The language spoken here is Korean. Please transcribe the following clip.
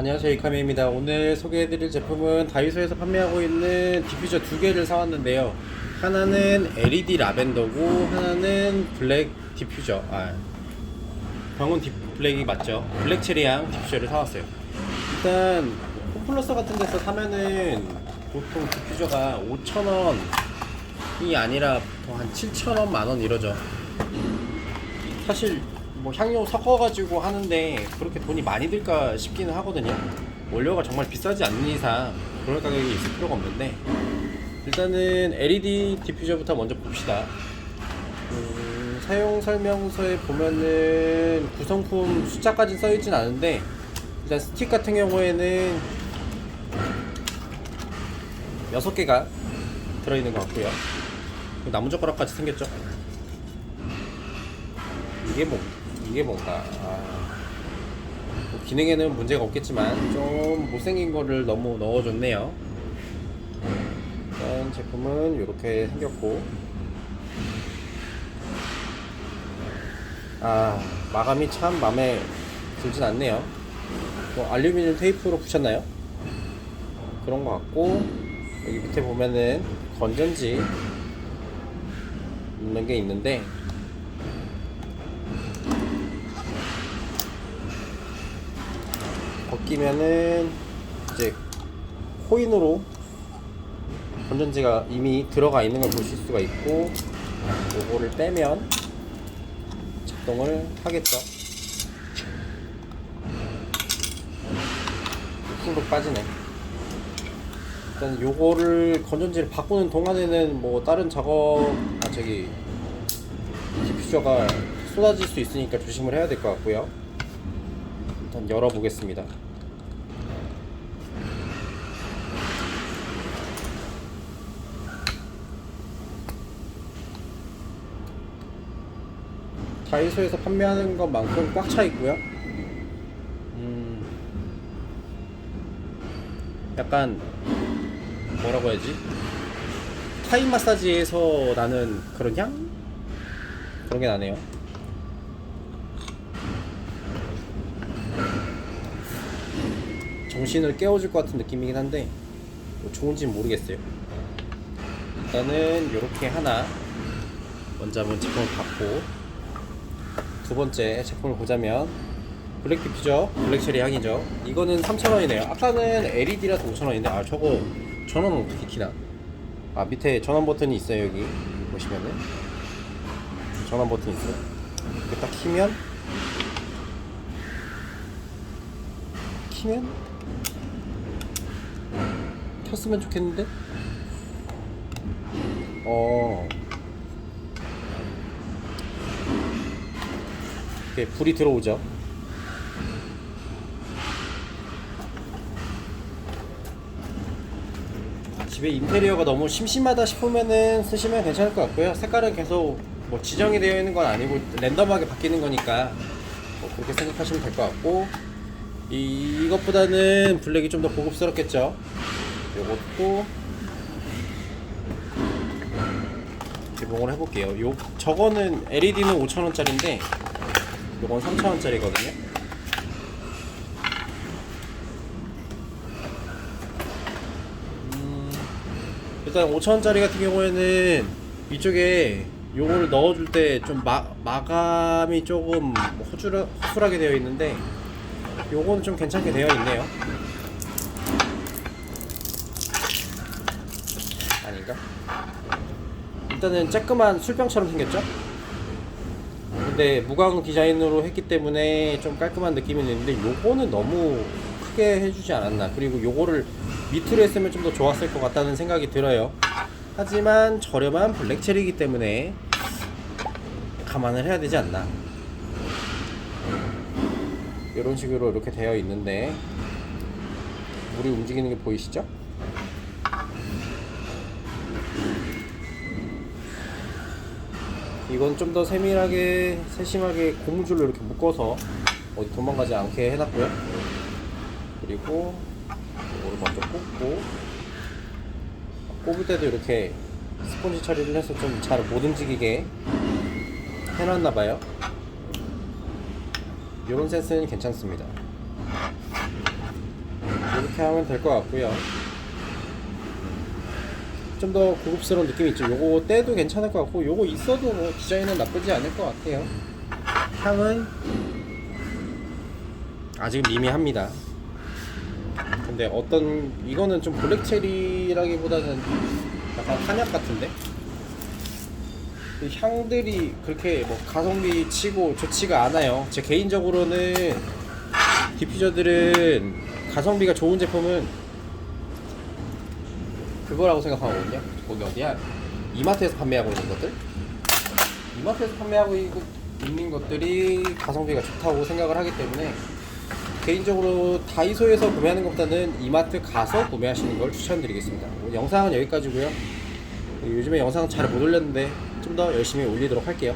안녕하세요 이카미입니다. 오늘 소개해드릴 제품은 다이소에서 판매하고 있는 디퓨저 두 개를 사왔는데요. 하나는 LED 라벤더고 하나는 블랙 디퓨저. 아 병원 디 블랙이 맞죠? 블랙 체리향 디퓨저를 사왔어요. 일단 홈플러스 같은 데서 사면은 보통 디퓨저가 5,000원이 아니라 보통 한 7,000원 만원 이러죠. 사실 뭐 향료 섞어가지고 하는데 그렇게 돈이 많이 들까 싶기는 하거든요. 원료가 정말 비싸지 않는 이상 그럴 가격이 있을 필요가 없는데 일단은 LED 디퓨저부터 먼저 봅시다. 음, 사용 설명서에 보면은 구성품 숫자까지 써있진 않은데 일단 스틱 같은 경우에는 6개가 들어있는 것 같고요. 나무젓가락같이 생겼죠? 이게 뭐 이게 뭔가 아, 뭐 기능에는 문제가 없겠지만 좀 못생긴 거를 너무 넣어줬네요. 일단 제품은 이렇게 생겼고 아 마감이 참 마음에 들진 않네요. 뭐 알루미늄 테이프로 붙였나요? 그런 것 같고 여기 밑에 보면은 건전지 있는 게 있는데 벗기면은 이제 코인으로 건전지가 이미 들어가 있는 걸 보실 수가 있고 요거를 빼면 작동을 하겠죠. 훅 빠지네. 일단 요거를 건전지를 바꾸는 동안에는 뭐 다른 작업 아 저기 디퓨저가 쏟아질 수 있으니까 조심을 해야 될 것 같고요. 일단 열어보겠습니다. 다이소에서 판매하는 것만큼 꽉 차 있고요. 음, 약간 뭐라고 해야지? 타임 마사지에서 나는 그런 향? 그런 게 나네요. 정신을 깨워줄 것 같은 느낌이긴 한데 뭐 좋은지는 모르겠어요. 일단은 이렇게 하나 먼저 한번 제품을 받고 두 번째 제품을 보자면 블랙 디퓨저 블랙 체리 향이죠. 이거는 3,000원이네요. 아까는 LED라서 5,000원인데 아 저거 전원 어떻게 키나? 아 밑에 전원 버튼이 있어요 여기 보시면은 전원 버튼 있어요. 이거 딱 키면 키면 켰으면 좋겠는데? 어. 이렇게 불이 들어오죠. 집에 인테리어가 너무 심심하다 싶으면은 쓰시면 괜찮을 것 같고요. 색깔은 계속 뭐 지정이 되어 있는 건 아니고 랜덤하게 바뀌는 거니까 뭐 그렇게 생각하시면 될 것 같고 이, 이것보다는 블랙이 좀 더 고급스럽겠죠. 요것도 개봉을 해볼게요. 요 저거는 LED는 5,000원짜리인데 요건 3,000원짜리거든요. 음, 일단 5,000원짜리 같은 경우에는 이쪽에 요거를 넣어줄 때 좀 마감이 조금 허술하, 허술하게 되어 있는데 요거는 좀 괜찮게 되어 있네요. 아닌가? 일단은 쬐끄만 술병처럼 생겼죠? 근데 무광 디자인으로 했기 때문에 좀 깔끔한 느낌이 있는데 요거는 너무 크게 해주지 않았나. 그리고 요거를 밑으로 했으면 좀 더 좋았을 것 같다는 생각이 들어요. 하지만 저렴한 블랙체리이기 때문에 감안을 해야 되지 않나. 이런 식으로 이렇게 되어 있는데. 물이 움직이는 게 보이시죠? 이건 좀 더 세밀하게 세심하게 고무줄로 이렇게 묶어서 어디 도망가지 않게 해놨고요. 그리고 이거를 먼저 꽂고 꼽을 때도 이렇게 스펀지 처리를 해서 좀 잘 못 움직이게 해놨나 봐요. 이런 센스는 괜찮습니다. 이렇게 하면 될 것 같고요. 좀 더 고급스러운 느낌이 있죠. 요거 때도 괜찮을 것 같고 요거 있어도 뭐 디자인은 나쁘지 않을 것 같아요. 향은 아직 미미합니다. 근데 어떤 이거는 좀 블랙 체리라기보다는 약간 한약 같은데 이 향들이 그렇게 뭐 가성비 치고 좋지가 않아요. 제 개인적으로는 디퓨저들은 가성비가 좋은 제품은 그거라고 생각하거든요. 거기 어디야? 이마트에서 판매하고 있는 것들. 이마트에서 판매하고 있- 있는 것들이 가성비가 좋다고 생각을 하기 때문에 개인적으로 다이소에서 구매하는 것보다는 이마트 가서 구매하시는 걸 추천드리겠습니다. 오늘 영상은 여기까지고요. 요즘에 영상 잘 못 올렸는데 좀 더 열심히 올리도록 할게요.